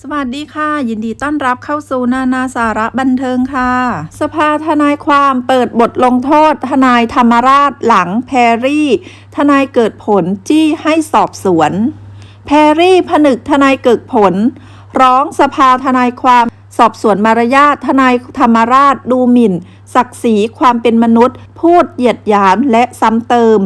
สวัสดีค่ะ ยินดีต้อนรับเข้าสู่นานาสาระบันเทิงค่ะ สภาทนายความเปิดบทลงโทษ ทนายธรรมราชหลังแพรรี่ ทนายเกิดผลจี้ให้สอบสวน แพรรี่ผนึกทนายเกิดผล ร้องสภาทนายความสอบสวนมารยาททนายธรรมราชดูหมิ่น ศักดิ์ศรีความเป็นมนุษย์ พูดเหยียดหยามและซ้ำเติม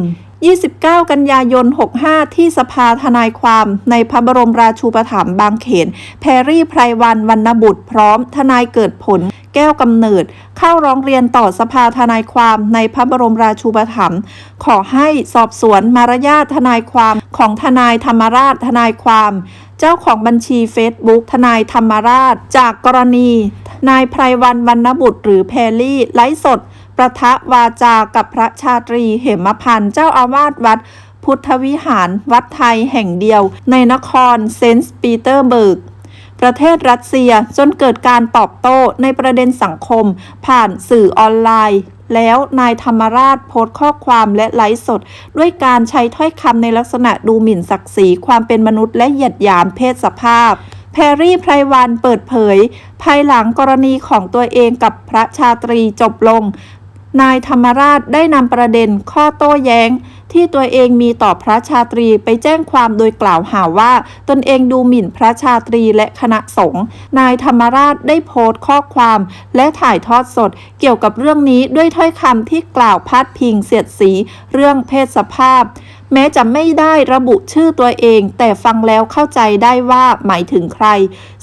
29 กันยายน 65 ที่สภาทนายความในพระบรมราชูปถัมภ์บางเขน แพรรี่ไพรวันวรรณบุตรพร้อมทนายเกิดผลแก้วกำเนิด เข้าร้องเรียนต่อสภาทนายความในพระบรมราชูปถัมภ์ขอให้สอบสวนมารยาททนายความของทนายธรรมราชทนายความ เจ้าของบัญชีเฟซบุ๊กทนายธรรมราช จากกรณี นายไพรวันวรรณบุตรหรือแพรี่ไลฟ์สด ประทะวาจากับพระชาตรีเหมพันธ์เจ้าอาวาสวัด พุทธวิหารวัดไทยแห่งเดียว ในนครเซนต์ปีเตอร์เบิร์กประเทศรัสเซียจนเกิดการตอบโต้ในประเด็นสังคม ผ่านสื่อออนไลน์ แล้วนายธรรมราชโพสต์ข้อความและไลฟ์สด ด้วยการใช้ถ้อยคำในลักษณะดูหมิ่นศักดิ์ศรีความเป็นมนุษย์และเหยียดหยามเพศสภาพ แพรรี่ไพรวันเปิดเผย ภายหลังกรณีของตัวเองกับพระชาตรีจบลง นายธรรมราชได้นำประเด็นข้อโต้แย้ง ที่ตัวเองมีต่อพระชาตรีไปแจ้งความโดยกล่าวหาว่า ตนเองดูหมิ่นพระชาตรีและคณะสงฆ์นายธรรมราชได้โพสต์ข้อความ และถ่ายทอดสด เกี่ยวกับเรื่องนี้ด้วยถ้อยคำที่กล่าวพาดพิงเสียดสี เรื่องเพศสภาพ แม้จะไม่ได้ระบุชื่อตัวเอง แต่ฟังแล้วเข้าใจได้ว่าหมายถึงใคร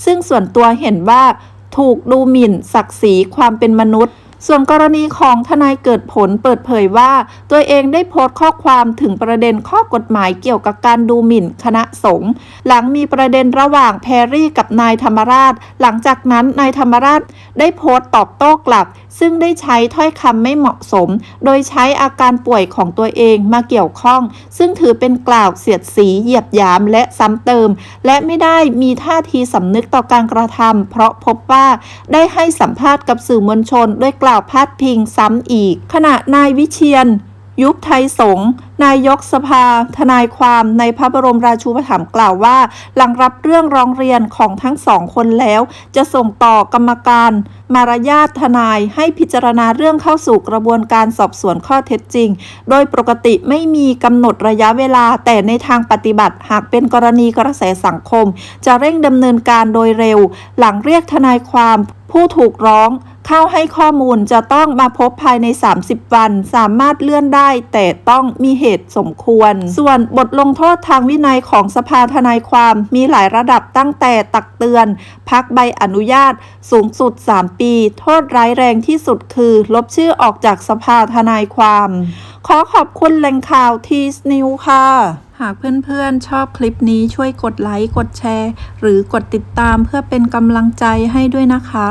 ซึ่งส่วนตัวเห็นว่า ถูกดูหมิ่นศักดิ์ศรีความเป็นมนุษย์ ส่วนกรณีของทนายเกิดผลเปิดเผยว่า ตัวเองได้โพสต์ข้อความถึงประเด็นข้อกฎหมายเกี่ยวกับการดูหมิ่นคณะสงฆ์หลังมีประเด็นระหว่างแพรรี่กับนายธรรมราช หลังจากนั้นนายธรรมราชได้โพสต์ตอบโต้กลับ ซึ่งได้ใช้ถ้อยคำไม่เหมาะสม โดยใช้อาการป่วยของตัวเองมาเกี่ยวข้อง ซึ่งถือเป็นกล่าวเสียดสีเหยียบยามและซ้ำเติม และไม่ได้มีท่าทีสำนึกต่อการกระทำเพราะพบว่าได้ให้สัมภาษณ์กับสื่อมวลชนด้วยกล่าวพาดพิงซ้ำอีก ขณะนายวิเชียน ยุคไทยสงนายกสภา ทนายความในพระบรมราชูปถัมภ์กล่าวว่า หลังรับเรื่องร้องเรียนของทั้งสองคนแล้ว จะส่งต่อกรรมการมารยาททนายให้พิจารณาเรื่องเข้าสู่กระบวนการสอบสวนข้อเท็จจริง โดยปกติไม่มีกำหนดระยะเวลา แต่ในทางปฏิบัติหากเป็นกรณีกระแสสังคม จะเร่งดำเนินการโดยเร็ว หลังเรียกทนายความผู้ถูกร้อง เข้าให้ข้อมูลจะต้องมาพบภายใน 30 วัน สามารถเลื่อนได้แต่ต้องมีเหตุสมควร ส่วนบทลงโทษทางวินัยของสภาทนายความมีหลายระดับตั้งแต่ตักเตือน พักใบอนุญาต สูงสุด 3 ปี โทษร้ายแรงที่สุดคือ ลบชื่อออกจากสภาทนายความ ขอขอบคุณแหล่งข่าวทีสนิวค่ะหากเพื่อนๆ ชอบคลิปนี้ช่วยกดไลค์ กดแชร์ หรือกดติดตามเพื่อเป็นกำลังใจให้ด้วยนะคะ